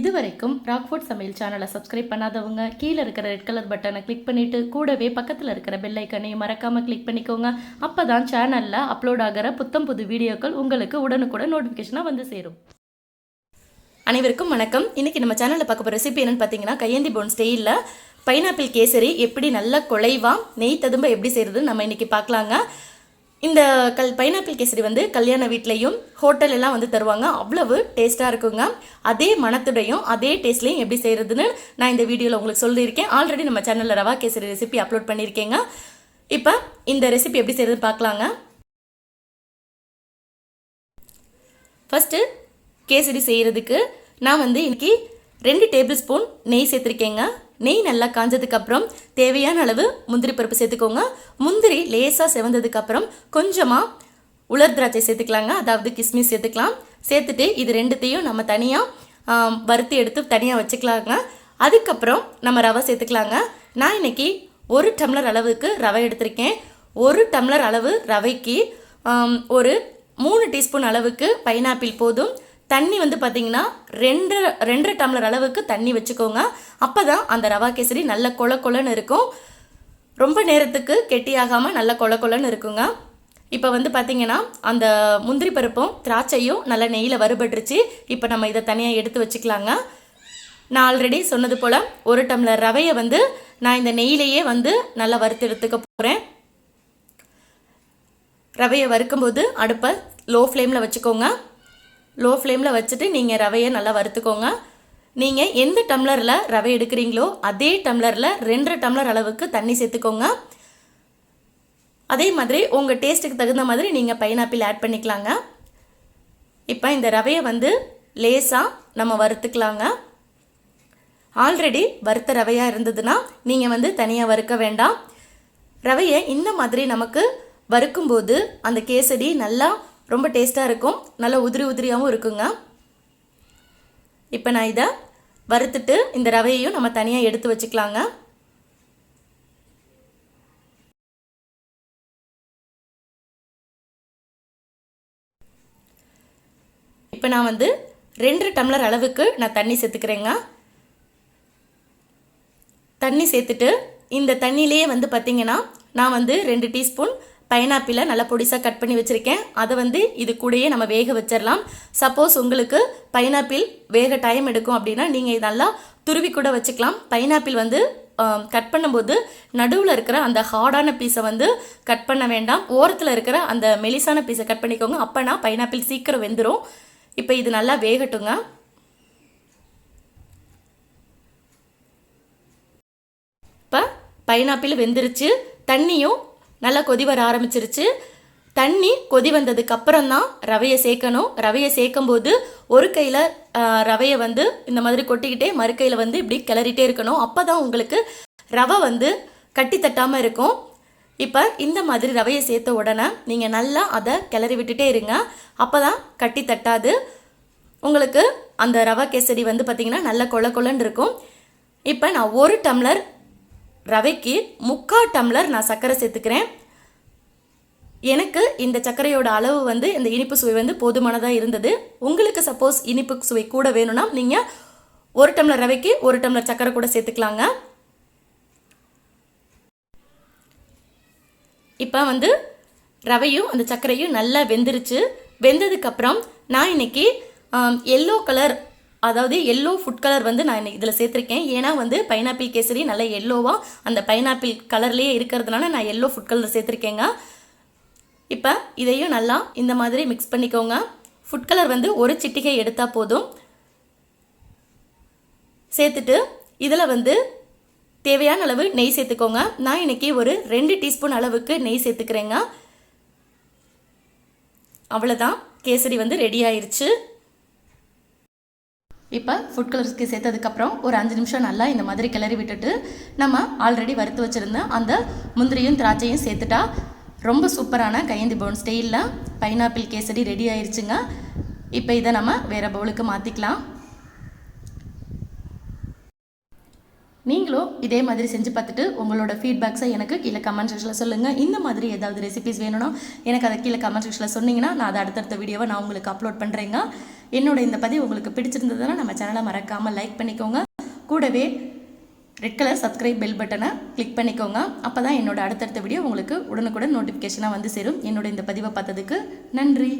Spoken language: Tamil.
இதுவரைக்கும் ராக்ஃபோர்ட் சமையல் சேனலை சப்ஸ்கிரைப் பண்ணாதவங்க கீழே இருக்கிற ரெட் கலர் பட்டனை கிளிக் பண்ணிவிட்டு கூடவே பக்கத்தில் இருக்கிற பெல் ஐக்கனையும் மறக்காம கிளிக் பண்ணிக்கோங்க. அப்போ தான் சேனலில் அப்லோட் ஆகிற புத்தம் புது வீடியோக்கள் உங்களுக்கு உடனுக்குடன் நோட்டிஃபிகேஷனாக வந்து சேரும். அனைவருக்கும் வணக்கம். இன்றைக்கி நம்ம சேனலில் பார்க்க போகிற ரெசிபி என்னென்னு பார்த்தீங்கன்னா கையேந்தி போன் ஸ்டெயிலில் பைனாப்பிள் கேசரி எப்படி நல்லா குலைவா நெய் ததும்ப எப்படி செய்கிறது நம்ம இன்றைக்கி பார்க்கலாங்க. இந்த கல் பைனாப்பிள் கேசரி வந்து கல்யாண வீட்லேயும் ஹோட்டல் எல்லாம் வந்து தருவாங்க. அவ்வளவு டேஸ்ட்டாக இருக்குங்க. அதே மணத்துடையும் அதே டேஸ்ட்லையும் எப்படி செய்கிறதுன்னு நான் இந்த வீடியோவில் உங்களுக்கு சொல்லியிருக்கேன். ஆல்ரெடி நம்ம சேனலில் ரவா கேசரி ரெசிபி அப்லோட் பண்ணியிருக்கேங்க. இப்போ இந்த ரெசிபி எப்படி செய்கிறது பார்க்கலாங்க. ஃபஸ்ட்டு கேசரி செய்கிறதுக்கு நான் வந்து இன்றைக்கி ரெண்டு டேபிள் ஸ்பூன் நெய் சேர்த்துருக்கேங்க. நெய் நல்லா காஞ்சதுக்கப்புறம் தேவையான அளவு முந்திரி பருப்பு சேர்த்துக்கோங்க. முந்திரி லேசாக செவந்ததுக்கப்புறம் கொஞ்சமாக உலர் திராட்சை சேர்த்துக்கலாங்க. அதாவது கிஸ்மிஸ் சேர்த்துக்கலாம். சேர்த்துட்டு இது ரெண்டுத்தையும் நம்ம தனியாக வறுத்து எடுத்து தனியாக வச்சுக்கலாங்க. அதுக்கப்புறம் நம்ம ரவை சேர்த்துக்கலாங்க. நான் இன்றைக்கி ஒரு டம்ளர் அளவுக்கு ரவை எடுத்திருக்கேன். ஒரு டம்ளர் அளவு ரவைக்கு ஒரு மூணு டீஸ்பூன் அளவுக்கு பைனாப்பிள் போதும். தண்ணி வந்து பார்த்தீங்கன்னா ரெண்டு ரெண்டரை டம்ளர் அளவுக்கு தண்ணி வச்சுக்கோங்க. அப்போ தான் அந்த ரவா கேசரி நல்ல கொல கொலன்னு இருக்கும். ரொம்ப நேரத்துக்கு கெட்டியாகாமல் நல்ல கொல கொலன்னு இருக்குங்க. இப்போ வந்து பார்த்தீங்கன்னா அந்த முந்திரி பருப்பும் திராட்சையும் நல்லா நெய்யில் வறுபட்டுருச்சு. இப்போ நம்ம இதை தனியாக எடுத்து வச்சுக்கலாங்க. நான் ஆல்ரெடி சொன்னது போல் ஒரு டம்ளர் ரவையை வந்து நான் இந்த நெய்யிலேயே வந்து நல்லா வறுத்து எடுத்துக்க போகிறேன் ரவையை வறுக்கும்போது அடுப்பை லோ ஃப்ளேமில் வச்சுக்கோங்க. லோ ஃப்ளேமில் வச்சுட்டு நீங்கள் ரவையை நல்லா வறுத்துக்கோங்க. நீங்கள் எந்த டம்ளரில் ரவை எடுக்கிறீங்களோ அதே டம்ளரில் ரெண்டரை டம்ளர் அளவுக்கு தண்ணி சேர்த்துக்கோங்க. அதே மாதிரி உங்கள் டேஸ்ட்டுக்கு தகுந்த மாதிரி நீங்கள் பைனாப்பிள் ஆட் பண்ணிக்கலாங்க. இப்போ இந்த ரவையை வந்து லேசாக நம்ம வறுத்துக்கலாங்க. ஆல்ரெடி வறுத்த ரவையாக இருந்ததுன்னா நீங்கள் வந்து தனியாக வறுக்க வேண்டாம். ரவையை இந்த மாதிரி நமக்கு வறுக்கும்போது அந்த கேசரி நல்லா ரொம்ப டேஸ்ட்டாக இருக்கும். நல்லா உதிரி உதிரியாகவும் இருக்குங்க. இப்போ நான் இதை வறுத்துட்டு இந்த ரவையையும் நம்ம தனியாக எடுத்து வச்சுக்கலாங்க. இப்போ நான் வந்து ரெண்டு டம்ளர் அளவுக்கு நான் தண்ணி சேர்த்துக்கிறேங்க. தண்ணி சேர்த்துட்டு இந்த தண்ணியிலேயே வந்து பார்த்திங்கன்னா நான் வந்து ரெண்டு டீஸ்பூன் பைனாப்பிளை நல்லா பொடிசாக கட் பண்ணி வச்சுருக்கேன். அதை வந்து இது கூடயே நம்ம வேக வச்சிடலாம் சப்போஸ் உங்களுக்கு பைனாப்பிள் வேக டைம் எடுக்கும் அப்படின்னா நீங்கள் இதெல்லாம் துருவி கூட வச்சுக்கலாம். பைனாப்பிள் வந்து கட் பண்ணும்போது நடுவில் இருக்கிற அந்த ஹார்டான பீஸை வந்து கட் பண்ண வேண்டாம். ஓரத்தில் இருக்கிற அந்த மெலிசான பீஸை கட் பண்ணிக்கோங்க. அப்போனா பைனாப்பிள் சீக்கிரம் வெந்துடும் இப்போ இது நல்லா வேகட்டுங்க. இப்போ பைனாப்பிள் வெந்துருச்சு. தண்ணியும் நல்லா கொதி வர ஆரம்பிச்சிருச்சு. தண்ணி கொதி வந்ததுக்கு அப்புறம் தான் ரவையை சேர்க்கணும். ரவையை சேர்க்கும்போது ஒரு கையில் ரவையை வந்து இந்த மாதிரி கொட்டிக்கிட்டே மறு கையில் வந்து இப்படி கிளறிட்டே இருக்கணும். அப்போ தான் உங்களுக்கு ரவை வந்து கட்டி தட்டாமல் இருக்கும். இப்போ இந்த மாதிரி ரவையை சேர்த்த உடனே நீங்கள் நல்லா அதை கிளறி விட்டுட்டே இருங்க. அப்போ தான் கட்டி தட்டாது. உங்களுக்கு அந்த ரவை கேசரி வந்து பார்த்திங்கன்னா நல்ல கொல கொலன்னு இருக்கும். இப்போ நான் ஒரு டம்ளர் ரவைக்கு முக்கால் டம்ளர் நான் சர்க்கரை சேர்த்துக்கிறேன். எனக்கு இந்த சர்க்கரையோட அளவு வந்து இந்த இனிப்பு சுவை வந்து போதுமானதாக இருந்தது. உங்களுக்கு சப்போஸ் இனிப்பு சுவை கூட வேணும்னா நீங்கள் ஒரு டம்ளர் ரவைக்கு ஒரு டம்ளர் சர்க்கரை கூட சேர்த்துக்கலாங்க. இப்போ வந்து ரவையும் அந்த சர்க்கரையும் நல்லா வெந்துருச்சு. வெந்ததுக்கப்புறம் நான் இன்னைக்கு எல்லோ கலர் அதாவது எல்லோ ஃபுட் கலர் வந்து நான் இதில் சேர்த்துருக்கேன். ஏன்னா வந்து பைனாப்பிள் கேசரி நல்ல எல்லோவாக அந்த பைனாப்பிள் கலர்லேயே இருக்கிறதுனால நான் எல்லோ ஃபுட் கலர் சேர்த்துருக்கேங்க. இப்போ இதையும் நல்லா இந்த மாதிரி மிக்ஸ் பண்ணிக்கோங்க. ஃபுட் கலர் வந்து ஒரு சிட்டிகை எடுத்தால் போதும். சேர்த்துட்டு இதில் வந்து தேவையான அளவு நெய் சேர்த்துக்கோங்க. நான் இன்னைக்கு ஒரு ரெண்டு டீஸ்பூன் அளவுக்கு நெய் சேர்த்துக்கிறேங்க. அவ்வளோதான் கேசரி வந்து ரெடி ஆயிடுச்சு இப்போ ஃபுட் கலர்ஸ்க்கு சேர்த்ததுக்கப்புறம் ஒரு அஞ்சு நிமிஷம் நல்லா இந்த மாதிரி கிளறி விட்டுட்டு நம்ம ஆல்ரெடி வறுத்து வச்சுருந்த அந்த முந்திரியும் திராட்சையும் சேர்த்துட்டா ரொம்ப சூப்பரான கையந்தி பவுன் ஸ்டைலில் பைனாப்பிள் கேசரி ரெடி ஆயிடுச்சுங்க இப்போ இதை நம்ம வேறு பவுலுக்கு மாற்றிக்கலாம் நீங்களும் இதே மாதிரி செஞ்சு பார்த்துட்டு உங்களோட ஃபீட்பேக்ஸை எனக்கு கீழே கமெண்ட் செக்ஷனில் சொல்லுங்கள் இந்த மாதிரி ஏதாவது ரெசிபிஸ் வேணும்னா எனக்கு அதை கீழே கமெண்ட் செக்ஷனில் சொன்னீங்கன்னா நான் அதை அடுத்தடுத்த வீடியோவை நான் உங்களுக்கு அப்லோட் பண்ணுறேங்க என்னோட இந்த பதிவு உங்களுக்கு பிடிச்சிருந்ததுன்னா நம்ம சேனலை மறக்காமல் லைக் பண்ணிக்கோங்க. கூடவே ரெட் கலர் சப்ஸ்கிரைப் பெல் பட்டனை கிளிக் பண்ணிக்கோங்க. அப்போ தான் என்னோட அடுத்தடுத்த வீடியோ உங்களுக்கு உடனுக்குடன் நோட்டிஃபிகேஷனாக வந்து சேரும். என்னோட இந்த பதிவை பார்த்ததுக்கு நன்றி.